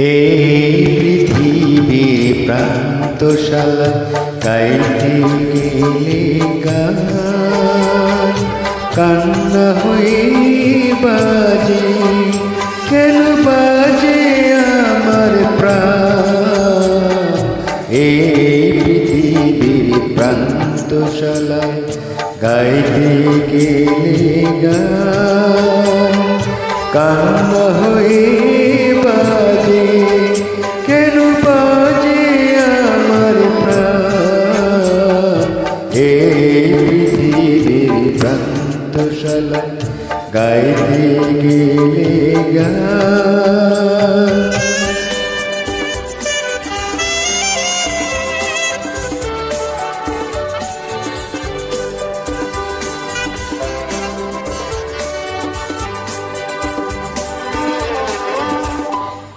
এই পৃথিবী প্রান্তশালা গাইতে গেলে গান। কান্না বাজে, কেন বাজে আমার প্রাণ? পৃথিবীর প্রান্তশালায় গাইতে গেলে গান। কান্না হয়ে গাইতে গেলে গান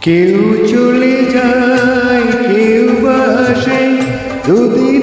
কেউ চলে যায় কেউ বাসে দুদিনের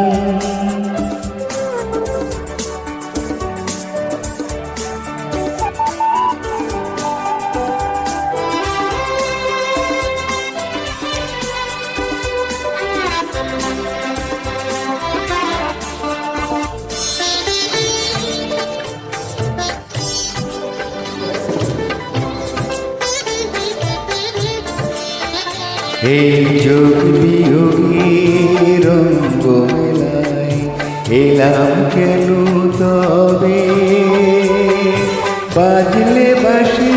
এই যোগ বিয়োগীর মেলায় এলাম কেন তবে? বাজলে বাসি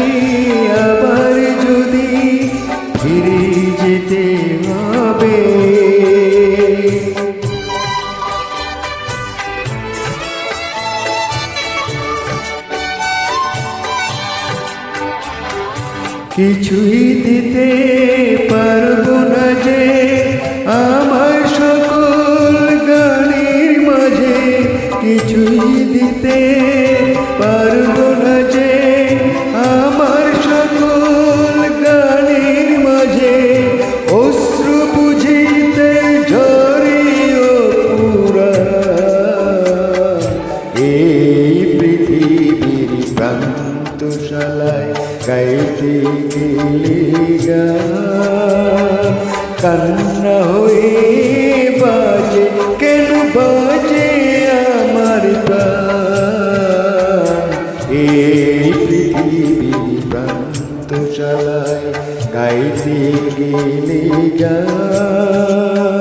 কিছুই দিতে পারব না যে আমার সকল গানের মাঝে কিছুই দিতে পারব না যে আমার সকল গানের মাঝে অশ্রু বুঝিতে ঝরিও পুরা। এই পৃথিবীর প্রান্তশালায় গাইতে গেলে হয়ে বাজে কেন বাজে আমার প্রাণ এই পৃথিবীর প্রান্তশালায় গাইতে গেলে গান